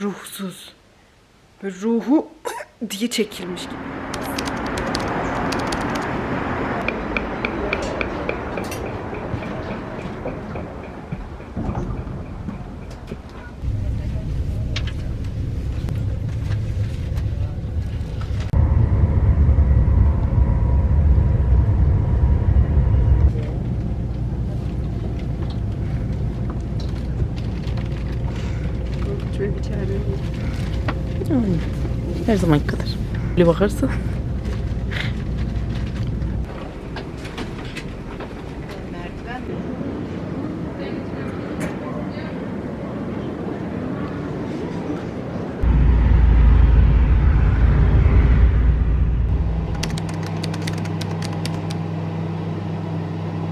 ruhsuz. Böyle ruhu diye çekilmiş gibi. Şöyle bir çare Yani her zaman kadar. Bir bakarsan.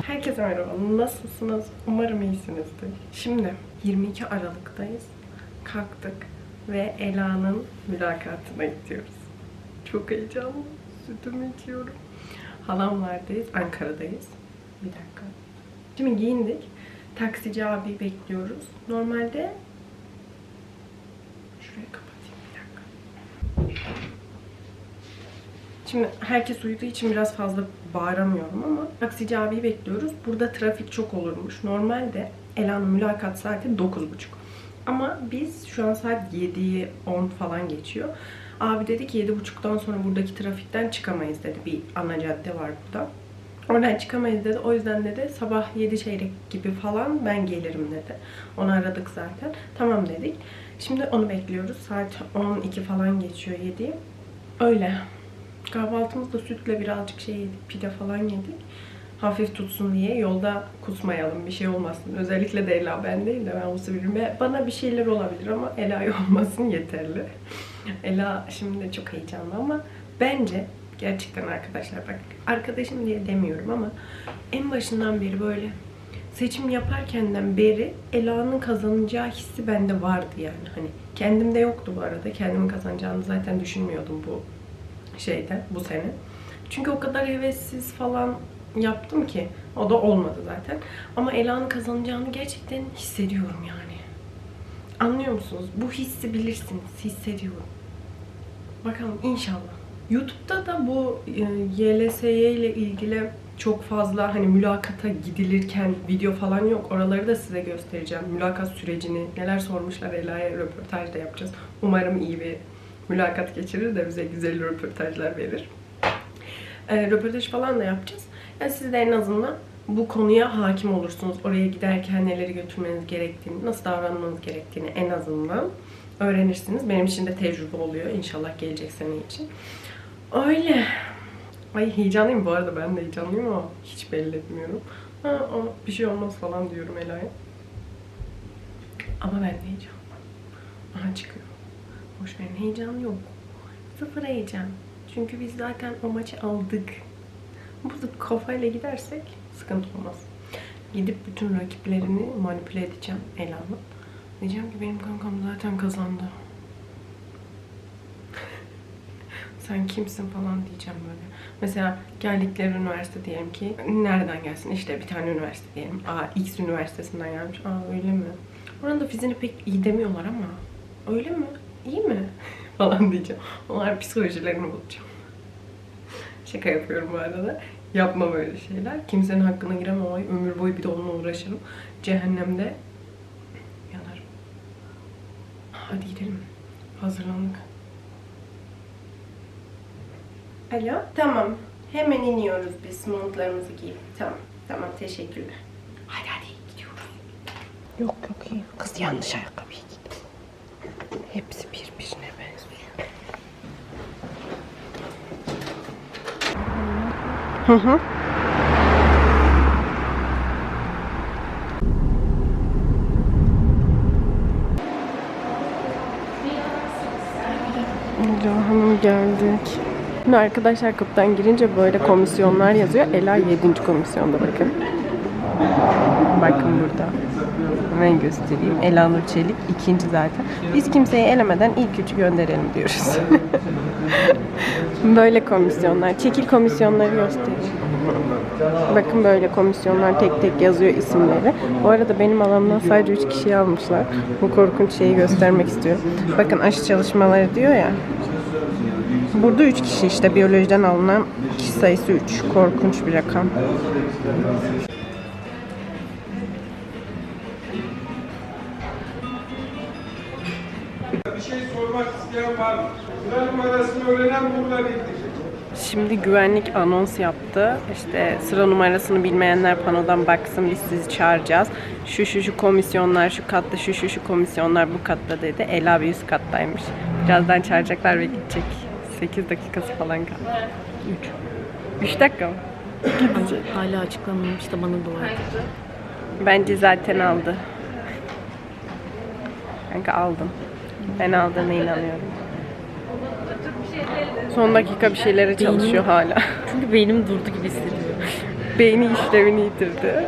Herkese merhaba. Nasılsınız? Umarım iyisinizdir. Şimdi 22 Aralık'tayız. Kalktık ve Ela'nın mülakatına gidiyoruz. Çok heyecanlı. Sütümü içiyorum. Halamlardayız. Ankara'dayız. Bir dakika. Şimdi giyindik. Taksici abi bekliyoruz. Normalde şurayı kapatayım bir dakika. Şimdi herkes uyuduğu için biraz fazla bağıramıyorum ama taksici abiyi bekliyoruz. Burada trafik çok olurmuş. Normalde Ela'nın mülakat saati 9.30. Ama biz şu an saat 7'yi 10 falan geçiyor. Abi dedi ki 7.30'dan sonra buradaki trafikten çıkamayız dedi. Bir ana cadde var burada. Oradan çıkamayız dedi. O yüzden dedi sabah 7 çeyrek gibi falan ben gelirim dedi. Onu aradık zaten. Tamam dedik. Şimdi onu bekliyoruz. Saat 12 falan geçiyor 7'yi. Öyle. Kahvaltımızda sütle birazcık şey yedik, pide falan yedik. Hafif tutsun diye yolda kusmayalım, bir şey olmasın. Özellikle de Ela ben değil de ben o bilirim. Ve Bana bir şeyler olabilir ama Ela'ya olmasın yeterli. Ela şimdi çok heyecanlı ama bence gerçekten arkadaşlar bak arkadaşım diye demiyorum ama en başından beri böyle seçim yaparkenden beri Ela'nın kazanacağı hissi bende vardı yani. Hani kendimde yoktu bu arada. Kendimin kazanacağını zaten düşünmüyordum bu şeyde bu sene. Çünkü o kadar hevessiz falan yaptım ki o da olmadı zaten. Ama Ela'nın kazanacağını gerçekten hissediyorum yani. Anlıyor musunuz? Bu hissi bilirsiniz. Hissediyorum. Bakalım inşallah. YouTube'da da bu e, YLSY ile ilgili çok fazla hani mülakata gidilirken video falan yok. Oraları da size göstereceğim. Mülakat sürecini, neler sormuşlar Ela'ya röportaj da yapacağız. Umarım iyi bir mülakat geçirir de bize güzel röportajlar verir. E, röportaj falan da yapacağız. Yani siz en azından bu konuya hakim olursunuz. Oraya giderken neleri götürmeniz gerektiğini, nasıl davranmanız gerektiğini en azından öğrenirsiniz. Benim için de tecrübe oluyor inşallah gelecek sene için. Öyle. Ay heyecanlıyım bu arada ben de heyecanlıyım ama hiç belli etmiyorum. Ha, o, bir şey olmaz falan diyorum Ela'ya. Ama ben de heyecanlıyım. Aha çıkıyor. Boş verin heyecan yok. Sıfır heyecan. Çünkü biz zaten o maçı aldık. Bu kafayla gidersek sıkıntı olmaz. Gidip bütün rakiplerini manipüle edeceğim Ela'nın. Diyeceğim ki benim kankam zaten kazandı. Sen kimsin falan diyeceğim böyle. Mesela geldikleri üniversite diyelim ki nereden gelsin? İşte bir tane üniversite diyelim. Aa X üniversitesinden gelmiş. Aa öyle mi? Oranın da fizini pek iyi demiyorlar ama. Öyle mi? İyi mi? falan diyeceğim. Onlar psikolojilerini bulacağım. Şaka yapıyorum bu arada. Yapmam öyle şeyler. Kimsenin hakkına giremem. Ay, ömür boyu bir de onunla uğraşırım. Cehennemde yanarım. Hadi gidelim. Hazırlandık. Alo. Tamam. Hemen iniyoruz biz montlarımızı giyip. Tamam. Tamam. Teşekkürler. Hadi hadi gidiyoruz. Yok yok iyi. Kız yanlış ayakkabıya gitti. Hepsi birbirine Hı hı. Hanım geldik. Şimdi arkadaşlar kapıdan girince böyle komisyonlar yazıyor. Ela 7. komisyonda bakın. Bakın burada. Hemen göstereyim. Ela Nur Çelik ikinci zaten. Biz kimseyi elemeden ilk üçü gönderelim diyoruz. böyle komisyonlar. Çekil komisyonları göstereyim. Bakın böyle komisyonlar tek tek yazıyor isimleri. Bu arada benim alanımdan sadece 3 kişiyi almışlar. Bu korkunç şeyi göstermek istiyorum. Bakın aşı çalışmaları diyor ya. Burada 3 kişi işte biyolojiden alınan kişi sayısı 3. Korkunç bir rakam. Burada getirecek. Şimdi güvenlik anons yaptı. İşte sıra numarasını bilmeyenler panodan baksın biz sizi çağıracağız. Şu şu şu komisyonlar şu katta şu şu şu komisyonlar bu katta dedi. Ela bir üst kattaymış. Birazdan çağıracaklar ve gidecek. 8 dakikası falan kaldı. 3. 3 dakika mı? Hala açıklamamış da bana dua et. Bence zaten aldı. Kanka aldım. Ben aldığına inanıyorum. Son dakika bir şeylere çalışıyor hala. Çünkü beynim durdu gibi hissediyorum. Beyni işlevini yitirdi.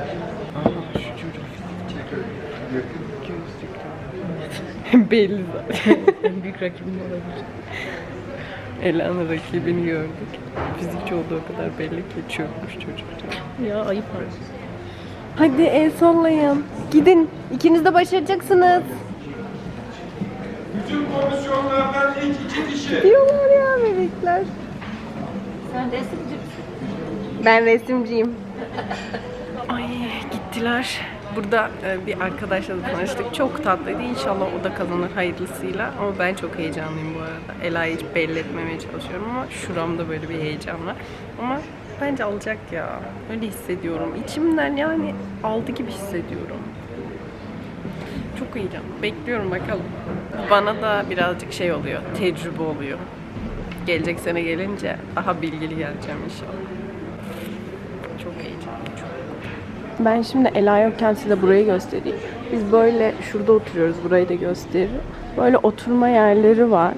Belli zaten. en büyük rakibim olabilir. Ela'nın rakibini gördük. Fizikçi olduğu kadar belli ki çökmüş çocuk. Ya ayıp var. Hadi el sallayın. Gidin. İkiniz de başaracaksınız. Bütün komisyonlardan ilk iki kişi. Diyorlar ya bebekler. Sen resimci Ben resimciyim. Ay gittiler. Burada e, bir arkadaşla da tanıştık. Çok tatlıydı. İnşallah o da kazanır hayırlısıyla. Ama ben çok heyecanlıyım bu arada. Ela'yı hiç belli etmemeye çalışıyorum ama şuramda böyle bir heyecan var. Ama bence alacak ya. Öyle hissediyorum. İçimden yani aldı gibi hissediyorum. Çok heyecanlı. Bekliyorum bakalım. Bana da birazcık şey oluyor. Tecrübe oluyor. Gelecek sene gelince daha bilgili geleceğim inşallah. Çok heyecanlı. Çok. Ben şimdi Ela yokken size burayı göstereyim. Biz böyle şurada oturuyoruz. Burayı da gösteririm. Böyle oturma yerleri var.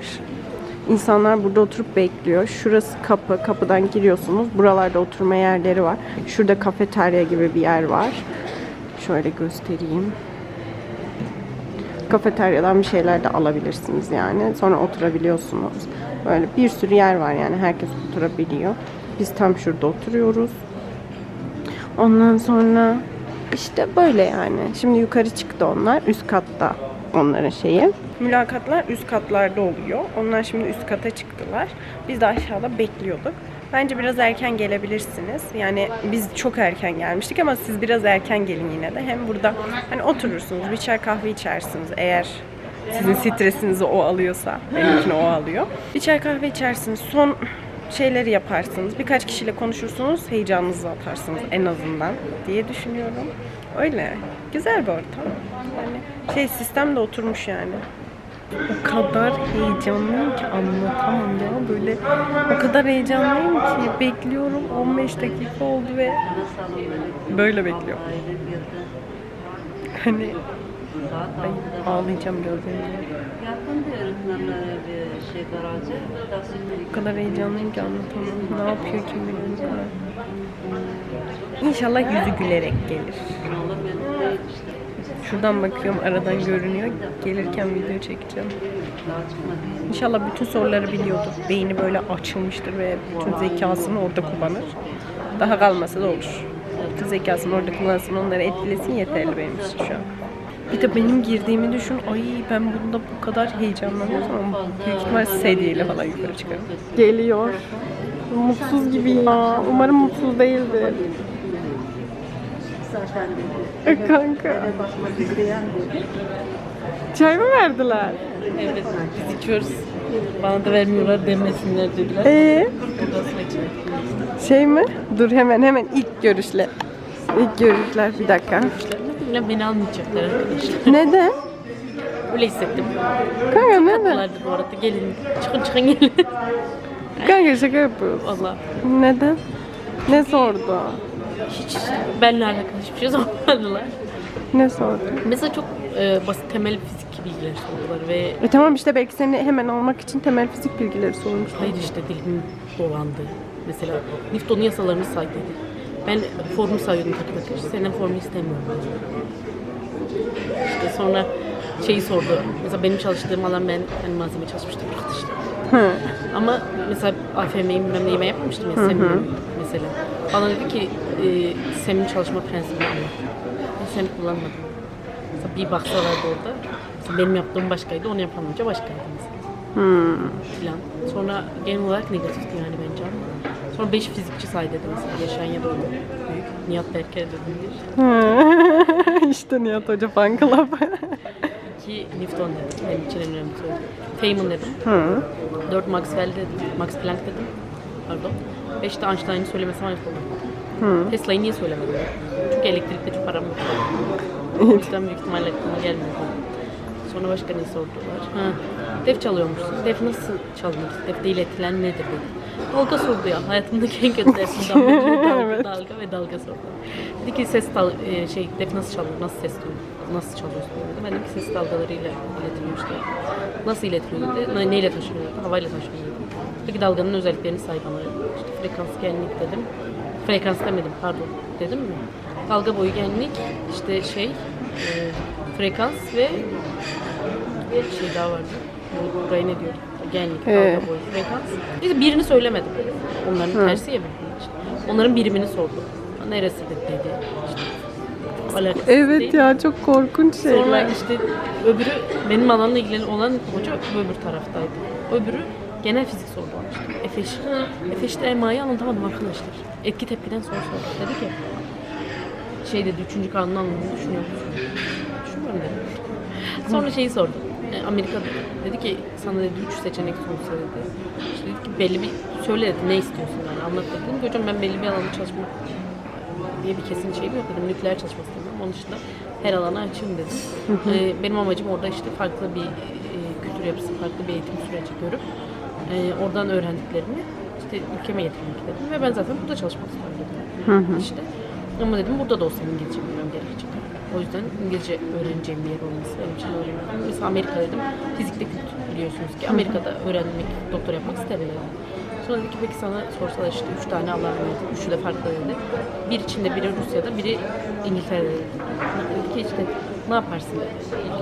İnsanlar burada oturup bekliyor. Şurası kapı. Kapıdan giriyorsunuz. Buralarda oturma yerleri var. Şurada kafeterya gibi bir yer var. Şöyle göstereyim. Kafeteryadan bir şeyler de alabilirsiniz yani. Sonra oturabiliyorsunuz. Böyle bir sürü yer var yani. Herkes oturabiliyor. Biz tam şurada oturuyoruz. Ondan sonra işte böyle yani. Şimdi yukarı çıktı onlar. Üst katta onların şeyi. Mülakatlar üst katlarda oluyor. Onlar şimdi üst kata çıktılar. Biz de aşağıda bekliyorduk. Bence biraz erken gelebilirsiniz. Yani biz çok erken gelmiştik ama siz biraz erken gelin yine de. Hem burada hani oturursunuz, bir çay kahve içersiniz eğer sizin stresinizi o alıyorsa. Benimkini o alıyor. Bir çay kahve içersiniz. Son şeyleri yaparsınız. Birkaç kişiyle konuşursunuz. Heyecanınızı atarsınız en azından diye düşünüyorum. Öyle. Güzel bir ortam. Yani şey sistem de oturmuş yani. O kadar heyecanlıyım ki anlatamam ya. Böyle o kadar heyecanlıyım ki bekliyorum. 15 dakika oldu ve böyle bekliyorum. Hani ay, ağlayacağım gözlerimle. Yakın bir öğretmenlere bir şey garajı. O kadar heyecanlıyım ki anlatamam. Ne yapıyor kim bilir. İnşallah yüzü gülerek gelir. Şuradan bakıyorum aradan görünüyor. Gelirken video çekeceğim. İnşallah bütün soruları biliyordur. Beyni böyle açılmıştır ve bütün zekasını orada kullanır. Daha kalmasa da olur. Bütün zekasını orada kullansın, onları etkilesin yeterli benim için şu an. Bir de benim girdiğimi düşün. Ay ben bunda bu kadar heyecanlanıyorsam ama büyük ihtimal sedyeyle falan yukarı çıkarım. Geliyor. Mutsuz gibi ya. Umarım mutsuz değildir. E kanka. Çay mı verdiler? Evet biz içiyoruz. Bana da vermiyorlar demesinler dediler. Ee, Odasına şey mi? Dur hemen hemen ilk görüşle. İlk görüşler bir dakika. Muhtemelen beni almayacaklar arkadaşlar. Neden? Öyle hissettim. Kanka neden? Vardı bu arada gelin. Çıkın çıkın gelin. Kanka şaka yapıyoruz. Valla Neden? Ne sordu? Hiç benimle alakalı hiçbir şey sormadılar. Ne sordu? Mesela çok e, basit temel fizik bilgileri sordular ve E tamam işte belki seni hemen almak için temel fizik bilgileri sormuş. hayır işte dilim dolandı. Mesela Newton'un yasalarını say dedi. Ben formu sayıyordum takır takır. Senin formu istemiyorum. dedi. İşte sonra şeyi sordu. Mesela benim çalıştığım alan ben hani malzeme çalışmıştım. İşte. Ama mesela AFM'yi bilmem ne yemeği yapmamıştım ya Sem'in mesela. Bana dedi ki e, Sem'in çalışma prensibini anlat. Ben Sem kullanmadım. Mesela bir baksa vardı orada. Mesela benim yaptığım başkaydı, onu yapamayınca başkaydı mesela. Falan. Sonra genel olarak negatifti yani bence ama. Sonra 5 fizikçi say dedi mesela. Yaşayan ya da. Büyük. Nihat Berker dedim bir. işte Nihat Hoca fan club. İki Newton dedim. Benim için en önemli soru. Feynman dedim. Dört Maxwell dedim. Max Planck dedim. Pardon. Beş de Einstein'ı söylemesem ayıp olur. Tesla'yı niye söylemedim? Çünkü elektrikte çok param yok. O yüzden büyük ihtimalle aklıma gelmedi. Sonra başka ne sordular? Ha, def çalıyormuşsun. Def nasıl çalınır? Def ile etilen nedir dedi. Dalga sordu ya. Hayatımdaki en kötü dersimden biri dalga, dalga ve dalga sordu. Dedi ki ses dal e, şey def nasıl çalınır? Nasıl ses duyulur? Nasıl çalıyorsun dedi. Ben dedim ki ses dalgalarıyla iletiliyor işte. Nasıl iletiliyor dedi. Ne, neyle taşınıyor dedi. Havayla taşınıyor dedi. Peki dalganın özelliklerini say bana dedi. İşte frekans genlik dedim. Frekans demedim pardon. Dedim mi? Dalga boyu genlik işte şey e, frekans ve bir şey daha vardı. Bu- Burayı ne diyor? Genlik, dalga boyu, frekans. Biz birini söylemedim. Onların tersi ya birbirinin için. Onların birimini sordum. Neresi dedi. İşte, alakası evet değil. ya çok korkunç şeyler. Sonra işte öbürü benim alanla ilgili olan hoca öbür taraftaydı. Öbürü genel fizik sordu eşit, F eşit EMA'yı anlatamadım arkadaşlar. Etki tepkiden soru sordu. Dedi ki şey dedi üçüncü kanunu anladığını düşünüyor musun? Düşünmüyorum dedim. Sonra şeyi sordu. Amerika dedi ki sana dedi üç seçenek sunsa dedi. İşte dedi ki belli bir söyle dedi ne istiyorsun yani anlat dedim. Hocam ben belli bir alanda çalışmak diye bir kesin şey yok dedim. Nükleer çalışmak istiyorum. Onun dışında her alana açığım dedim. Ee, benim amacım orada işte farklı bir e, kültür yapısı, farklı bir eğitim süreci görüp e, oradan öğrendiklerimi işte ülkeme getirmek dedim. Ve ben zaten burada çalışmak istiyorum dedim. İşte. Ama dedim burada da olsam İngilizce bilmem gerekecek. O yüzden İngilizce öğreneceğim bir yer olması benim için önemli. Mesela Amerika dedim. Fizikte kültür biliyorsunuz ki. Amerika'da öğrenmek, doktor yapmak isterim dedim. Sonra dedi ki peki sana sorsalar işte üç tane alan verdi. Üçü de farklı dedi. Bir Çin'de, biri Rusya'da, biri İngiltere'de dedi. Dedi ki işte ne yaparsın dedi.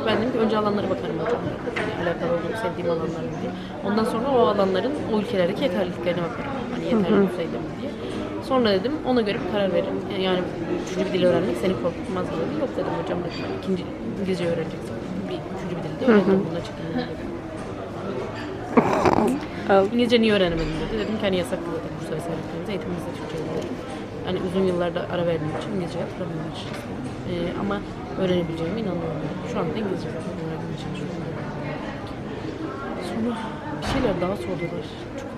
Ben dedim ki önce alanlara bakarım hocam. Yani alakalı olduğum, sevdiğim alanlar diye. Ondan sonra o alanların o ülkelerdeki yeterliliklerine bakarım. Hani yeterli düzeyde mi diye. Sonra dedim ona göre bir karar veririm. Yani üçüncü bir dil öğrenmek seni korkutmaz mı dedi. Yok dedim hocam dedim. "Ben ikinci İngilizce öğreneceksin. Bir üçüncü bir dili de öğrendim. Buna çekinmem dedim. İngilizce niye öğrenemedim dedi. Dedim ki hani yasak dedi kurs vesaire eğitimimizde Türkçe dedi. Hani uzun yıllarda ara verdiğim için İngilizce yaptıramıyorum açıkçası. Ee, ama öğrenebileceğime inanıyorum. Şu anda İngilizce öğrenmeye çalışıyorum. Sonra bir şeyler daha sordular.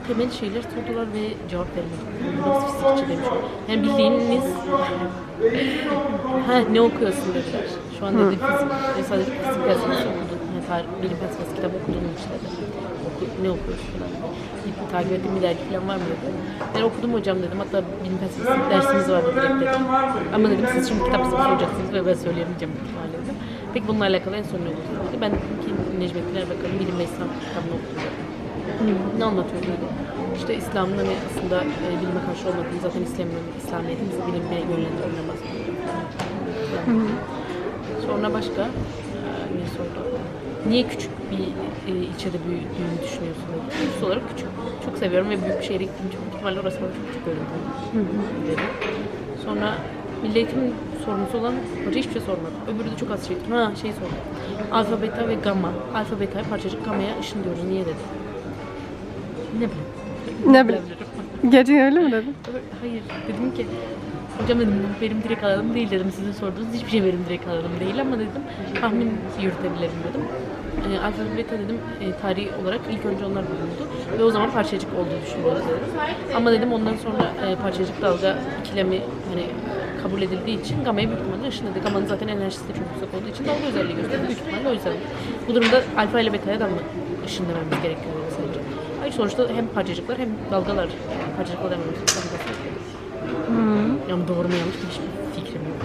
Temel şeyler sordular ve cevap vermedim. Nasıl fizikçi demiş. Yani bildiğiniz ha ne okuyorsun dediler. Şu an dedi fizik, mesela dedi fizik felsefesi okudun. Yani tarih, bilim felsefesi kitap okudun işte dedi. Oku, ne okuyorsun falan. Gidip takip ettiğim bir dergi falan var mı dedi. Ben okudum hocam dedim. Hatta bilim felsefesi dersimiz vardı direkt dedim. Ama dedim siz şimdi kitap soracaksınız ve ben söyleyemeyeceğim büyük ihtimalle dedim. Peki bununla alakalı en son ne oldu dedi. Ben ki Necmettin Erbakan'ın Bilim ve İslam kitabını okudum dedim. Ne anlatıyor dedi. İşte İslam'ın hani aslında e, bilime karşı olmadığını zaten İslam'ın İslamiyetimizi bilime yönlendirmeye bahsediyor. Sonra başka e, ne sordu? Niye küçük bir e, ilçede büyüdüğünü düşünüyorsun. Nüfus olarak küçük. Çok seviyorum ve büyük bir şehre gittiğim büyük ihtimalle orası bana çok küçük göründü. Sonra Milli Eğitim sorumlusu olan hoca hiçbir şey sormadı. Öbürü de çok az şey. Ha şey sordu. Alfa, beta ve gamma. Alfa, beta'ya parçacık gammaya ışın diyoruz. Niye dedi. Ne bileyim. Ne bileyim. Gerçekten öyle mi dedin? Hayır. Dedim ki hocam dedim benim direkt alanım değil dedim. Sizin sorduğunuz hiçbir şey benim direkt alanım değil ama dedim tahmin yürütebilirim dedim. E, alfa ve beta dedim e, tarihi olarak ilk önce onlar bulundu ve o zaman parçacık olduğu düşünüyoruz dedim. Ama dedim ondan sonra e, parçacık dalga ikilemi hani kabul edildiği için gama'ya büyük ihtimalle ışınladı. Gama'nın zaten enerjisi de çok yüksek olduğu için dalga özelliği gösteriyor. Büyük ihtimalle o yüzden. Bu durumda alfa ile beta'ya da mı ışınlamamız gerekiyor sonuçta hem parçacıklar hem dalgalar. Yani parçacıklar dememiz. Yani doğru mu yanlış mı hiçbir fikrim yok.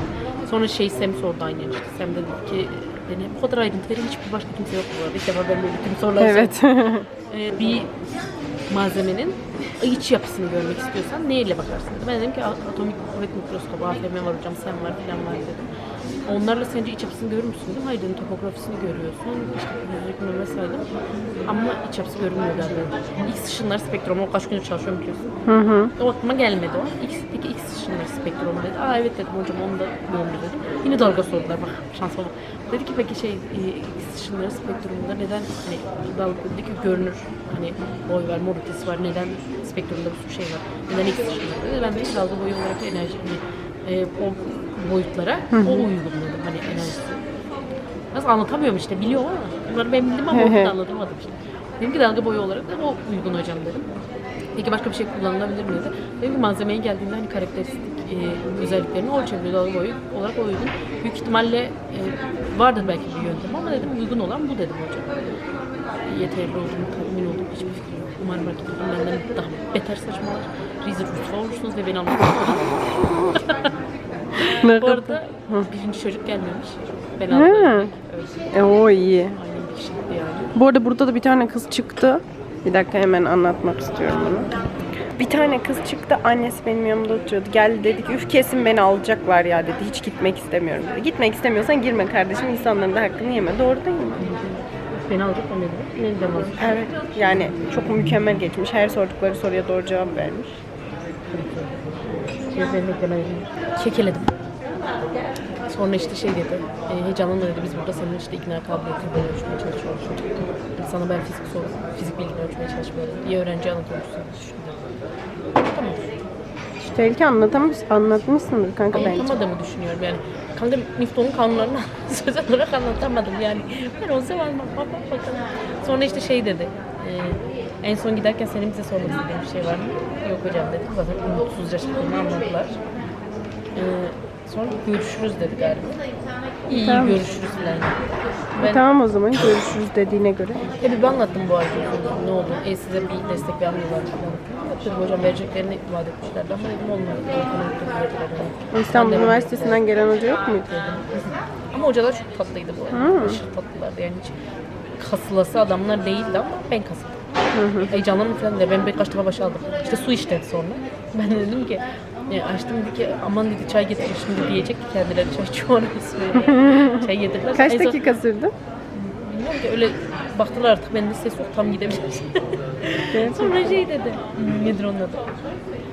Sonra şey Sem sordu aynen işte. Sem de dedi ki beni bu kadar ayrıntı veren hiçbir başka kimse yok bu arada. İlk defa ben böyle tüm sorular Evet. Ee, bir malzemenin iç yapısını görmek istiyorsan neyle bakarsın. Ben dedim ki atomik kuvvet mikroskobu, AFM var hocam, sen var filan var dedim. Onlarla sence iç yapısını görür müsün dedim. Hayır dedim topografisini görüyorsun. İşte numara saydım. Ama iç yapısı görünmüyor galiba. X ışınları spektrumu o kaç gündür çalışıyorum biliyorsun. Hı hı. O aklıma gelmedi o. X, peki X ışınları spektrumu dedi. Aa evet dedim hocam onu da doğru dedim. Yine dalga sordular bak şansa bak. Dedi ki peki şey e, X ışınları spektrumunda neden hani dalga dedi ki görünür hani boy var, mor ötesi var. Neden spektrumda bir sürü şey var. Neden X ışınları dedi. Ben de dalga boyu olarak enerji hani, e, o boyutlara o uygun dedim hani enerjisi. Nasıl anlatamıyorum işte biliyorum ama bunları ben bildim ama onu da anlatamadım işte. Dedim ki dalga boyu olarak da o uygun hocam dedim. Peki başka bir şey kullanılabilir mi dedi. Dedim ki malzemeye geldiğinde hani karakteristik e, özelliklerini ölçebiliyor dalga boyu olarak o uygun. Büyük ihtimalle e, vardır belki bir yöntem ama dedim uygun olan bu dedim hocam. Yeterli olduğunu tatmin oldum. Hiçbir fikrim yok. Umarım rakibim benden daha beter saçmalar. Rezil rüsva olursunuz ve beni anlatın. Ne Bu arada birinci çocuk gelmemiş. Ben aldım. Evet. E, o iyi. Aynen bir kişilik bir aile. Bu arada burada da bir tane kız çıktı. Bir dakika hemen anlatmak istiyorum bunu. Bir tane kız çıktı. Annesi benim yanımda oturuyordu. Geldi dedi ki üf kesin beni alacaklar ya dedi. Hiç gitmek istemiyorum dedi. Gitmek istemiyorsan girme kardeşim. İnsanların da hakkını yeme. Doğru değil mi? Beni alacak mı dedi. Beni de mi alacak? Evet. Yani çok mükemmel geçmiş. Her sordukları soruya doğru cevap vermiş. Gözlerini beklemedim. Kekeledim. Sonra işte şey dedi, e, heyecanlanma dedi, biz burada senin işte ikna kabiliyetini ölçmeye çalışıyoruz. Dedi, sana ben fizik sor, fizik bilgini ölçmeye çalışmıyorum. İyi öğrenci anlatıyormuşsun. Tamam. İşte belki anlatamış, anlatmışsındır kanka bence. Anlatamadığımı düşünüyorum yani. Kanka Newton'un kanunlarını sözel olarak anlatamadım yani. Ben olsam anlatmam bak bakalım. Sonra işte şey dedi. e, en son giderken senin bize sormak istediğin bir şey var mı? Yok hocam dedim. Zaten umutsuzca çıktığımı anladılar. E, sonra görüşürüz dedi galiba. İyi Tamam. görüşürüz falan. Ben Tamam o zaman görüşürüz dediğine göre. Tabii ben anlattım bu arada ne oldu. E size bir destek vermiyorlar falan. Dedim hocam vereceklerini vaat etmişlerdi ama dedim olmadı. Düzenlemeleri. İstanbul Üniversitesi'nden gelen hoca yok muydu? Ama hocalar çok tatlıydı bu arada. Aşırı tatlılardı yani hiç kasılası adamlar değildi ama ben kasıldım. Heyecanlandım falan dedi. Ben birkaç defa başa aldım. İşte su içti sonra. Ben de dedim ki e, açtım dedi ki aman dedi çay getir şimdi diyecek ki kendileri çay çoğunu çay getirdiler. Kaç son- dakika sürdü? Bilmiyorum ki öyle baktılar artık bende ses yok tam gidebiliriz. Sonra şey dedi. hmm, Nedir onun adı?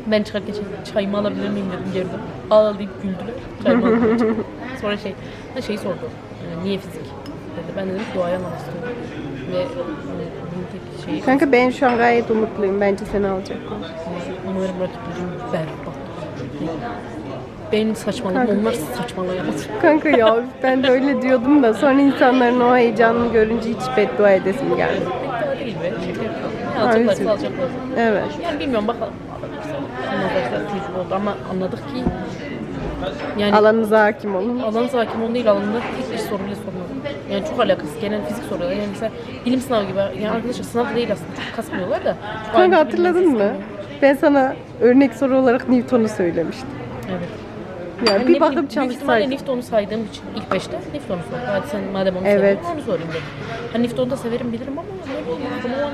Ben çıkarken şey, çayımı alabilir miyim dedim geriden. Al deyip güldüler. Çayımı aldım. Sonra şey, şeyi sordu. e, Niye fizik? Dedi. Ben dedim ki doğayı anlamak istiyorum. Ve şeyi Kanka ben şu an gayet umutluyum. Bence seni alacaklar. umarım rakiplerim berbat. Benim saçmalama, onlar saçmalayamaz. Kanka ya ben de öyle diyordum da sonra insanların o heyecanını görünce hiç beddua edesim geldi. Daha değil be. Şaka yapıyorum. Ne alacaklarsa üzüldüm. alacaklar. Evet. Yani bilmiyorum bakalım. Anladıklar tecrübe oldu ama anladık ki yani Alanınıza hakim olun. alan hakim onun değil alanında tek bir soru bile sormadım. Yani çok alakasız. Genel fizik soruyorlar. Yani mesela bilim sınavı gibi. Yani arkadaşlar sınav değil aslında. Çok kasmıyorlar da. Çok Kanka hatırladın mı? Ben sana örnek soru olarak Newton'u söylemiştim. Evet. Yani Yani bir bakıp bileyim, Büyük. Newton'u saydığım için ilk beşte Newton'u sor. Hadi sen madem onu Evet. seviyorsun onu sorayım dedim. Hani Newton'u da severim bilirim ama ne bileyim an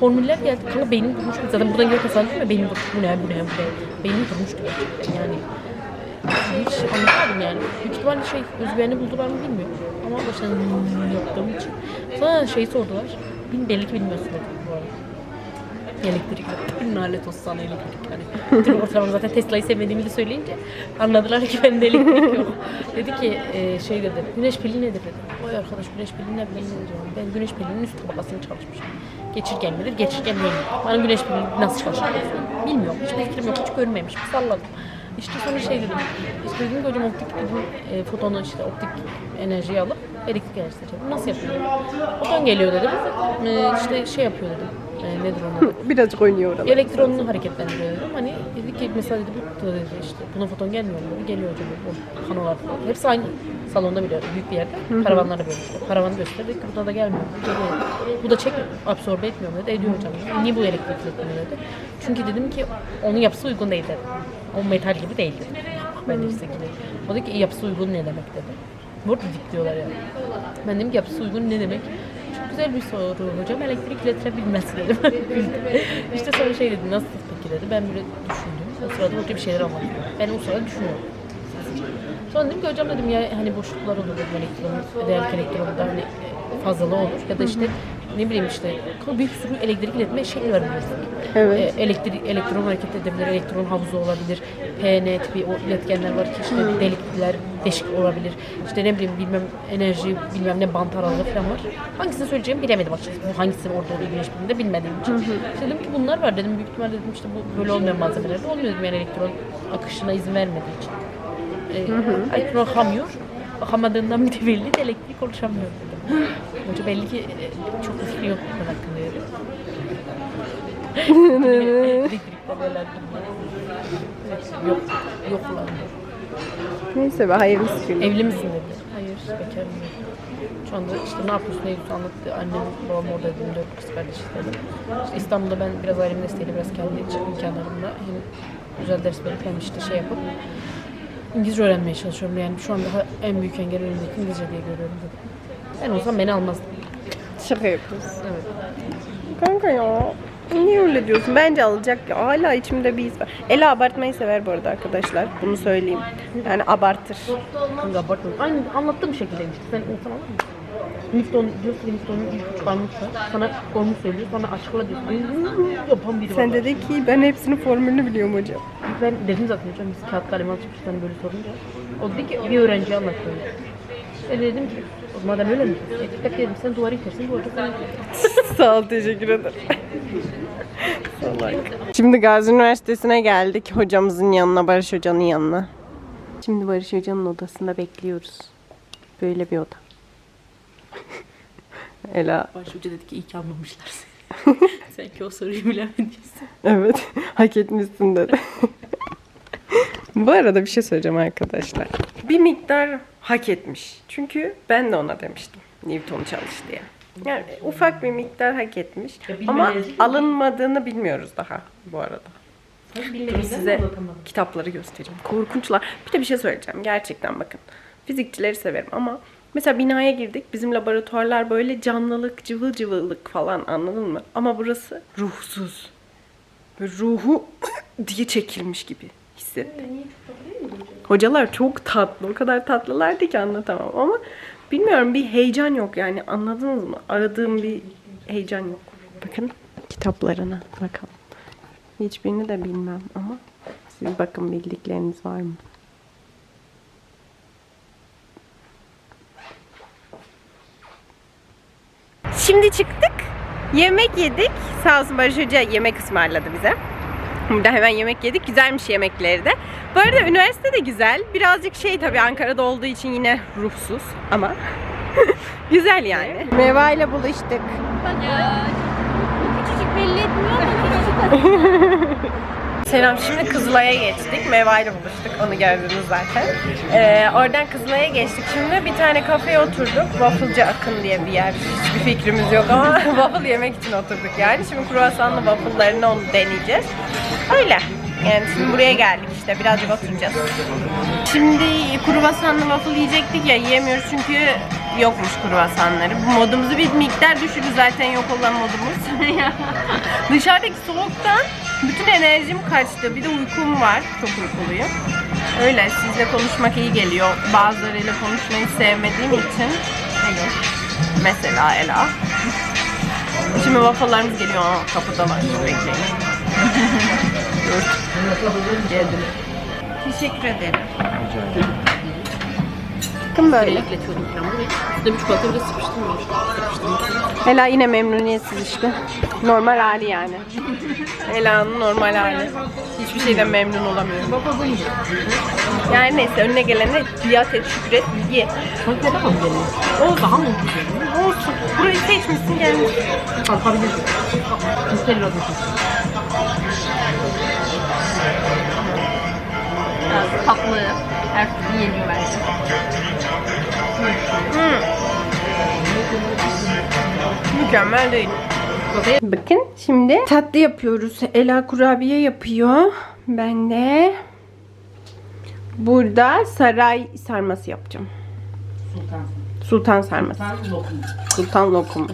formüller geldi. Kanka beynim durmuştu. Zaten buradan gelirken sandım ya beynim durmuş. Bu ne bu ne bu ne. Beynim gerçekten yani. Hiç anlamadım yani. Büyük ihtimalle şey özgüvenli buldular mı bilmiyorum. Ama başta yaptığım için. Sonra şey sordular. Bil, belli ki bilmiyorsun dedim bu arada. Elektrik. Nalet olsun sana elektrik. Hani bütün ortalamam zaten Tesla'yı sevmediğimi de söyleyince anladılar ki bende elektrik yok. dedi ki e, şey dedi. Güneş pili nedir dedi. Vay arkadaş güneş pili ne bileyim diyorum. Ben güneş pilinin üst tabakasını çalışmışım. Geçirgen midir? Geçirgen değil. Bana güneş pili nasıl çalışır? Bilmiyorum. Hiçbir fikrim yok. Hiç görmemiş. Salladım. İşte sonra şey dedim. İşte dedim ki hocam optik e, fotonu işte optik enerjiyi alıp elektrik enerjisi çeviriyor. Nasıl yapıyor? Foton geliyor dedim. E, işte şey yapıyor dedim. E, nedir onun? Birazcık oynuyor oralar. elektronunu hareketlendiriyor dedim. Hani dedi ki mesela dedi bu dedi işte buna foton gelmiyor mu? dedi. Geliyor hocam o panolar falan. Hepsi aynı salonda bile büyük bir yerde. Karavanlarla böyle işte. Karavanı gösterdik. Burada da gelmiyor. Geliyor. Bu da çek absorbe etmiyor mu dedi. Ediyor hocam. dedi. Niye bu elektrik üretmiyor dedi. Çünkü dedim ki onun yapısı uygun değil dedim. O metal gibi değil dedim. Ben de işte gibi. O dedi ki yapısı uygun ne demek dedi. Burada dik diyorlar yani. Ben dedim ki yapısı uygun ne demek? Güzel bir soru hocam. Elektrik iletilebilmez dedim. işte sonra şey dedi nasıl peki dedi. Ben böyle düşündüm. O sırada hoca bir şeyler anlatıyor. Ben o sırada düşünüyorum. Sonra dedim ki hocam dedim ya hani boşluklar olur dedim elektron, değerli elektronda hani fazlalığı olur ya da işte ne bileyim işte bir sürü elektrik iletme şekli var biliyorsun. Evet. E, elektrik, elektron hareket edebilir, elektron havuzu olabilir, PN tipi o iletkenler var ki işte delikler, deşik olabilir. İşte ne bileyim bilmem enerji, bilmem ne bant aralığı falan var. Hangisini söyleyeceğimi bilemedim açıkçası. Bu hangisi orada oluyor güneş biliminde bilmediğim için. İşte dedim ki bunlar var dedim. Büyük ihtimalle dedim işte bu böyle olmayan malzemelerde olmuyor dedim yani elektron akışına izin vermediği için. E, elektron akamıyor. Akamadığından mütevellit elektrik oluşamıyor. Hoca belli ki e, çok fikri yok bu konu hakkında dedi. Elektrikler böyle Yok, yok ulan. Neyse be hayırlısı gün. Evli misin dedi. Hayır, bekarım. Şu anda işte ne yapıyorsun, ne ediyorsun anlattı. Annem, babam orada dedim, dört kız kardeşiz dedi. İşte İstanbul'da ben biraz ailemin desteğiyle biraz kendi imkanlarımla hem güzel ders verip hem işte şey yapıp İngilizce öğrenmeye çalışıyorum. Yani şu an daha en büyük engel önümdeki İngilizce diye görüyorum dedi. Ben olsam beni almazdım. Şaka yapıyorsun. Evet. Kanka ya. Niye öyle diyorsun? Bence alacak ya. Hala içimde bir his var. Ela abartmayı sever bu arada arkadaşlar. Bunu söyleyeyim. Yani abartır. Kanka abartma. Aynı anlattığım şekildeymiş. Sen insan anladın mı? Newton diyorsun ki Newton'un ilk üç var. Sana formül söylüyor. Sana açıkla diyorsun. Yapan biri var. Sen dedi ki ben hepsinin formülünü biliyorum hocam. Ben dedim zaten hocam biz kağıt kalem alıp çıkmışlar böyle sorunca. O dedi ki bir öğrenciye anlattı. Ben de dedim ki madem öyle mi? E, tek dedim sen duvarı duvarda sen Sağ ol teşekkür ederim. Salak. Şimdi Gazi Üniversitesi'ne geldik. Hocamızın yanına, Barış Hoca'nın yanına. Şimdi Barış Hoca'nın odasında bekliyoruz. Böyle bir oda. Ela Barış Hoca dedi ki iyi ki almamışlar seni. sen ki o soruyu bilemediysen. Evet, hak etmişsin dedi. Bu arada bir şey söyleyeceğim arkadaşlar. Bir miktar hak etmiş. Çünkü ben de ona demiştim. Newton çalış diye. Yani ufak bir miktar hak etmiş. Ama alınmadığını bilmiyoruz daha bu arada. Bilmediğinden size-? Kitapları göstereceğim. Korkunçlar. Bir de bir şey söyleyeceğim. Gerçekten bakın. Fizikçileri severim ama mesela binaya girdik. Bizim laboratuvarlar böyle canlılık, cıvıl cıvıllık falan anladın mı? Ama burası ruhsuz. Böyle ruhu diye çekilmiş gibi hissettim. Hocalar çok tatlı. O kadar tatlılardı ki anlatamam ama bilmiyorum bir heyecan yok yani anladınız mı? Aradığım bir heyecan yok. Bakın kitaplarına bakalım. Hiçbirini de bilmem ama siz bakın bildikleriniz var mı? Şimdi çıktık. Yemek yedik. Sağ olsun Barış Hoca yemek ısmarladı bize. Burada hemen yemek yedik. Güzelmiş yemekleri de. Bu arada üniversite de güzel. Birazcık şey tabii Ankara'da olduğu için yine ruhsuz ama güzel yani. Meva ile buluştuk. Küçücük belli etmiyor ama küçücük Selam. Şimdi Kızılay'a geçtik. Meva ile buluştuk. Onu gördünüz zaten. Ee, oradan Kızılay'a geçtik. Şimdi bir tane kafeye oturduk. Wafflecı Akın diye bir yer. Hiçbir fikrimiz yok ama waffle yemek için oturduk yani. Şimdi kruvasanlı waffle'larını onu deneyeceğiz. Öyle. Yani şimdi buraya geldik işte. Birazcık oturacağız. Şimdi kruvasanlı waffle yiyecektik ya yiyemiyoruz çünkü yokmuş kruvasanları. Bu modumuzu bir miktar düşürdü zaten yok olan modumuz. Dışarıdaki soğuktan bütün enerjim kaçtı. Bir de uykum var. Çok uykuluyum. Öyle sizle konuşmak iyi geliyor. Bazılarıyla konuşmayı sevmediğim için. Alo. Mesela Ela. Şimdi waffle'larımız geliyor. Aa, kapıdalar. Bekleyin. Geldim. Teşekkür ederim. Bakın böyle. Ekletiyordum falan burayı. Üstüne bir çikolata bile. Ela yine memnuniyetsiz işte. Normal hali yani. Ela'nın normal hali. Hiçbir şeyden memnun olamıyorum. Baba bu iyi. Yani neyse önüne gelene biat et, şükret, ye. Sanki daha mı geliyor? O daha mı geliyor? Olsun. Burayı seçmişsin gelmişsin. Kalkabilirsin. Olsun. biraz tatlı. Her türlü yeniyor bence. Mükemmel değil. Bakın şimdi tatlı yapıyoruz. Ela kurabiye yapıyor. Ben de burada saray sarması yapacağım. Sultan. Sultan sarması. Sultan lokum. Sultan lokumu.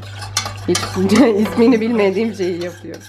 İsmini bilmediğim şeyi yapıyorum.